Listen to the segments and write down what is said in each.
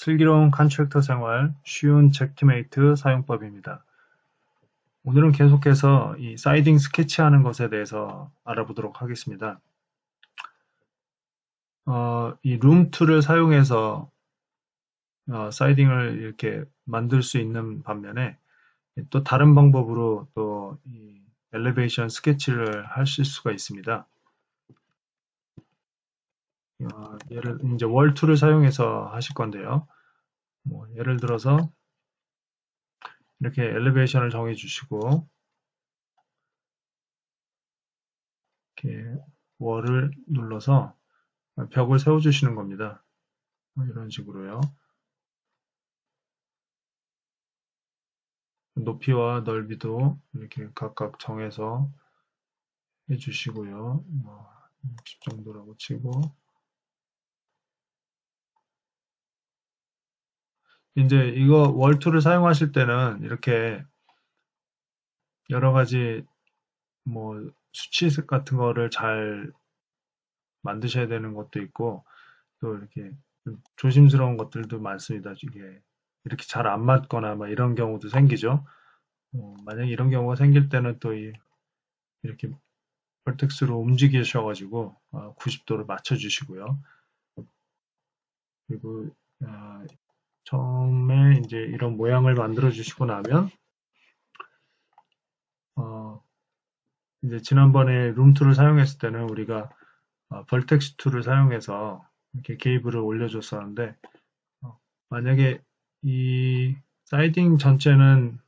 슬기로운 컨트랙터 생활 쉬운 젝트메이트 사용법입니다. 오늘은 계속해서 이 사이딩 스케치하는 것에 대해서 알아보도록 하겠습니다. 어, 이 룸2를 사용해서 어, 사이딩을 이렇게 만들 수 있는 반면에 또 다른 방법으로 또이 엘리베이션 스케치를 하실 수가 있습니다. 어, 예를 이제 월2를 사용해서 하실 건데요. 뭐 예를 들어서 이렇게 엘리베이션을 정해 주시고 이렇게 월을 눌러서 벽을 세워 주시는 겁니다. 뭐 이런 식으로요. 높이와 넓이도 이렇게 각각 정해서 해주시고요. 뭐60 정도라고 치고 이제 이거 월투를 사용하실 때는 이렇게 여러 가지 뭐 수치 같은 거를 잘 만드셔야 되는 것도 있고 또 이렇게 조심스러운 것들도 많습니다. 이게 이렇게 잘 안 맞거나 막 이런 경우도 생기죠. 어, 만약에 이런 경우가 생길 때는 또 이, 이렇게 벌텍스로 움직이셔가지고 어, 90도를 맞춰주시고요. 그리고 어, 처음에 이제 이런 모양을 만들어 주시고 나면 어, 이제 지난번에 룸2를 사용했을 때는 우리가 어, 벌텍스 툴을 사용해서 이렇게 케이블을 올려줬었는데 어, 만약에 이 사이딩 전체는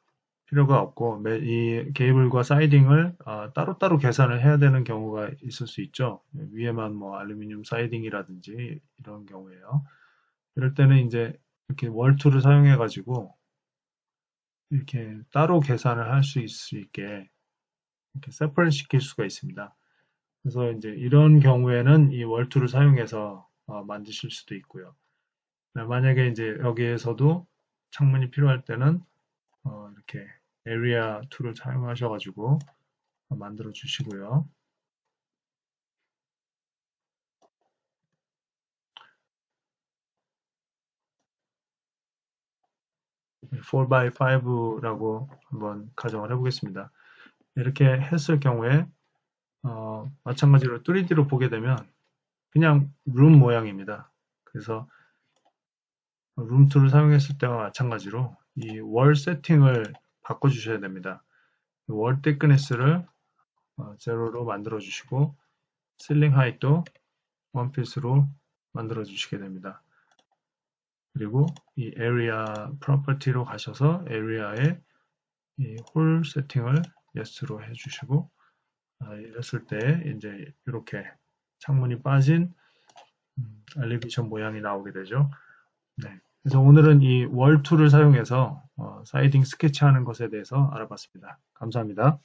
필요가 없고 이 케이블과 사이딩을 어, 따로따로 계산을 해야 되는 경우가 있을 수 있죠. 위에만 뭐 알루미늄 사이딩이라든지 이런 경우에요. 이럴 때는 이제 이렇게 월투를 사용해 가지고 이렇게 따로 계산을 할 수 있게 이렇게 세퍼를 시킬 수가 있습니다. 그래서 이제 이런 경우에는 이 월투를 사용해서 어, 만드실 수도 있고요. 네, 만약에 이제 여기에서도 창문이 필요할 때는 어, 이렇게 에리아 툴을 사용하셔가지고 만들어 주시고요. 4x5라고 한번 가정을 해보겠습니다. 이렇게 했을 경우에 어, 마찬가지로 3D로 보게 되면 그냥 룸 모양입니다. 그래서 룸 툴을 사용했을 때와 마찬가지로 이 월 세팅을 바꿔주셔야 됩니다. 월 thickness를 어, 제로로 만들어 주시고 실링 하이트도 원피스로 만들어 주시게 됩니다. 그리고 이 area property로 가셔서 area에 이 홀 세팅을 yes로 해주시고 아, 이랬을 때 이제 이렇게 창문이 빠진 음, 엘리베이션 모양이 나오게 되죠. 네. 그래서 오늘은 이 월 툴을 사용해서 어, 사이딩 스케치하는 것에 대해서 알아봤습니다. 감사합니다.